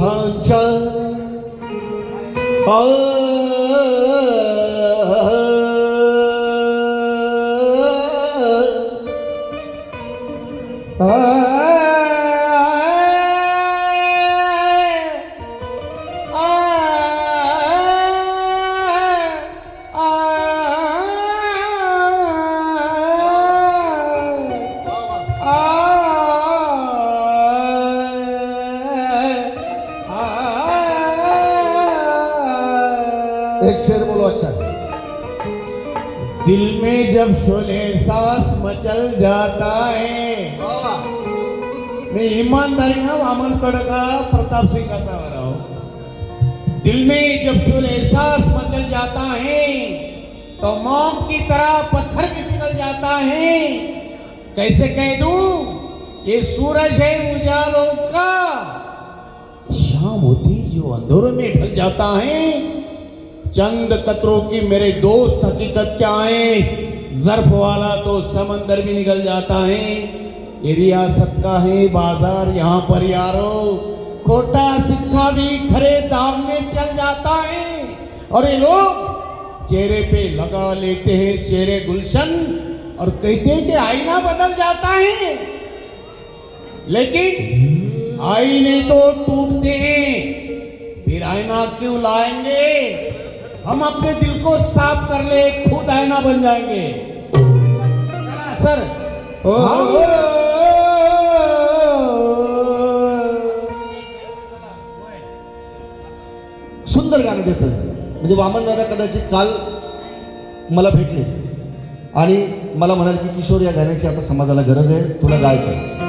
ভাষা एक शेर बोलो अच्छा। दिल में जब शोले सांस मचल जाता है। मी ईमानदारीनं वामन का प्रताप सिंगाचा राव दिल में जब शोले सांस मचल जाता है तो मोम की तरह पत्थर भी पिघल जाता है। कैसे कह दू ये सूरज है उजालों का। शाम होती जो अंधेरों में ढल जाता है चंद कतरों की मेरे दोस्त हकीकत क्या है? जर्फ वाला तो समंदर भी निकल जाता है। ये रियासत का है बाज़ार यहाँ पर, यारो। खोटा सिक्का भी खरे दाम में चल जाता है। और ये लोग चेहरे पे लगा लेते हैं, चेहरे गुलशन, और कहते हैं कि आईना बदल जाता है। लेकिन आईने तो टूटते हैं। फिर आईना क्यों लाएँगे? हम अपने दिल को साफ कर ले खुद आईना बन जाएंगे। सर। हो सुंदर गाणं देतं म्हणजे वामन दादा कदाचित काल मला भेटले. आणि मला म्हणाले की किशोर या गाण्याची आता समाजाला गरज आहे. तुला गायचं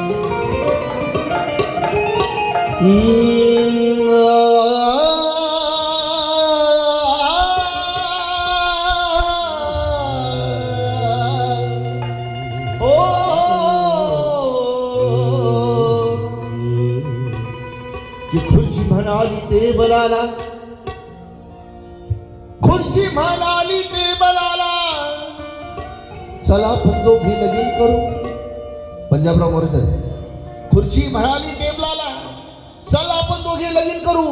टेबलाला खुर्ची म्हणाली टेबलाला चला आपण दोघे लगीन करू. पंजाबराव मोरे सर खुर्ची म्हणाली टेबलाला. चला आपण दोघे लगीन करू.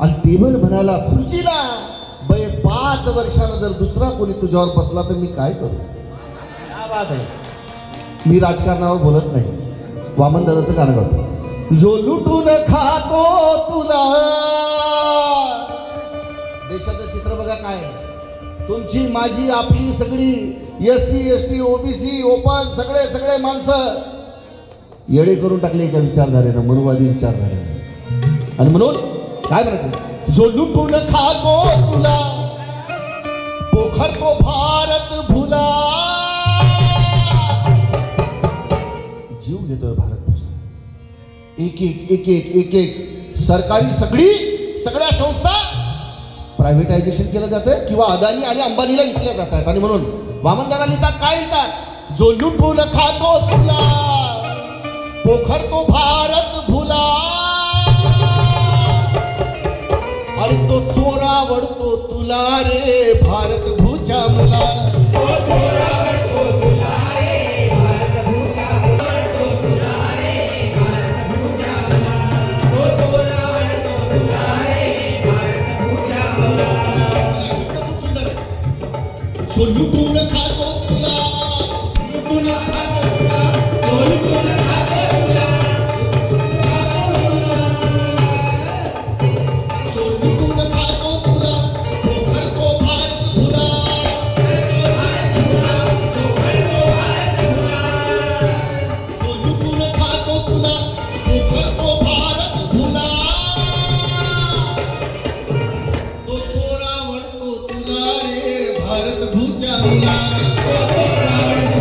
आणि टेबल म्हणाला खुर्चीला. बय पाच वर्षानं जर दुसरा कोणी तुझ्यावर बसला तर मी काय करू? क्या बात मी राजकारणावर बोलत नाही. वामन दादाचं गाणं गातो. जो लुटून खातो तुला. देशाचं चित्र बघा काय. तुमची माझी आपली सगळी S C S T OBC open सगळे सगळे माणसं येडे करून टाकले एका विचारधारेनं मनुवादी विचारधारेनं. आणि म्हणून काय म्हणायचं? जो लुटून खातो तुला पोखरतो भारत भुला. जीव घेतोय भारत. एक एक एक एक एक एक सरकारी सगळी सगळ्या संस्था प्रायव्हेटायझेशन केलं जातं किंवा अदानी आणि अंबानीला विकल्या जात आहेत आणि म्हणून वामनदादा लिहितात काय लिहितात? जो लुटून खातो तुला पोखर तो भारत भुला. आणि तो चोरा वडतो तुला रे भारत भूच्या मुला. คนยุคกูและขาโก भारत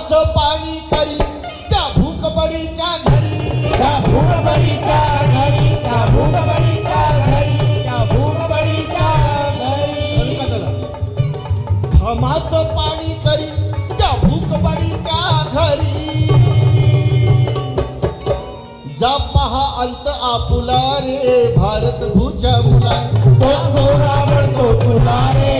घामाचं पाणी करी त्या भूकबडीच्या घरी. त्या भूगबळीच्या घरी त्या भूगबळीच्या घरी त्या भूगबळीच्या घरी? घामाचं पाणी करी त्या भूकबडीच्या घरी. जा पहा अंत आपुला रे भारत भूच्या मुला. तो चोरावर तो तुला रे.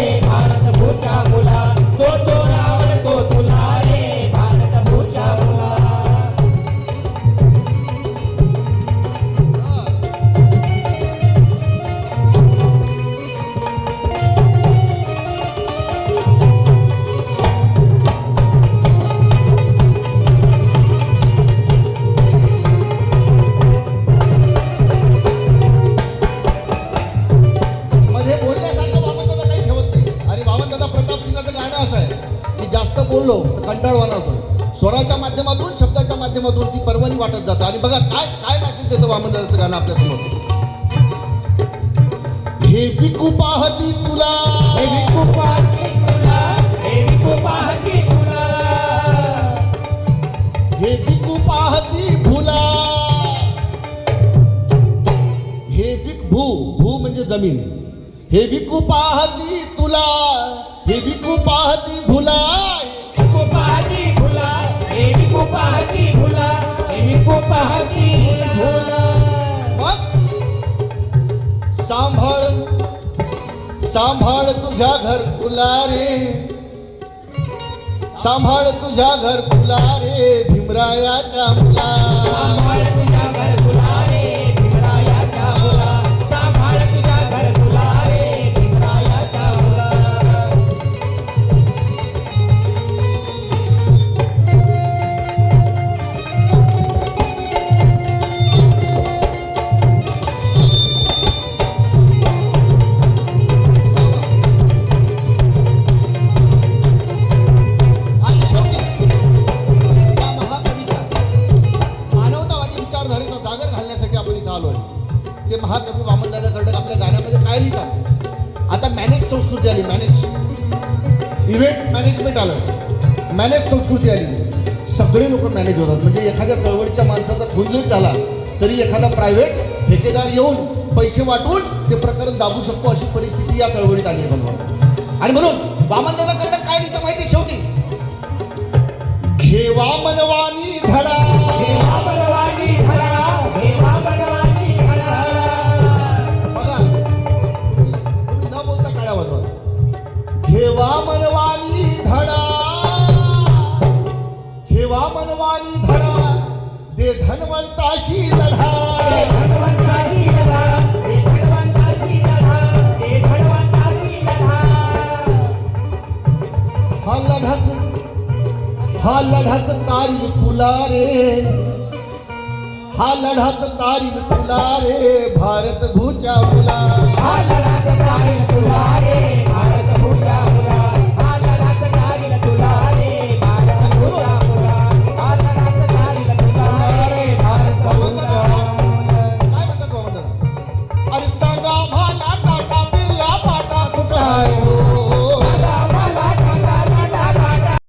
बोललो तर कंटाळवाना होतो. स्वराच्या माध्यमातून शब्दाच्या माध्यमातून ती परवानी वाटत जातं. आणि बघा काय काय मेसेज देतं वामनदादाचं गाणं आपल्यासमोर? हे विकू पाहती तुला. हे विकू पाहती तुला. हे विकू पाहती तुला. हे विकू पाहती भुला. हे विक भू भू म्हणजे जमीन. हे विकू पाहती तुला. हे विकू पाहती भुला. पाहती पाहती सांभाळ तुझ्या घर फुला रे सांभाळ तुझ्या घर फुला रे भीमरायाच्या मुला. कवी वामनदादा कर्डक आपल्या गाण्यामध्ये काय लिहितात? आता मॅनेज संस्कृती आली मॅनेज इव्हेंट मॅनेजमेंट आलं. मॅनेज संस्कृती आली. सगळे लोक मॅनेज होतात. म्हणजे एखाद्या चळवळीच्या माणसाचा खून जरी झाला तरी एखादा प्रायव्हेट ठेकेदार येऊन पैसे वाटून ते प्रकरण दाबू शकतो अशी परिस्थिती या चळवळीत आली आहे बनवा आणि म्हणून वामनदादा कर्डक काय लिहितं माहिती शेवटी? घेवा मनवानी धडा. काळ्या वाजवा घेवा मनवानी धडा. घेवा मनवानी धडा. दे धनवंताशी लढा. हे लढा. लढाच हा लढाच तारील तुला रे. हा लढाच तारील तुला रे भारत भूच्या मुला. हा लढाच तारील तुला रे भारत भूषा मुला.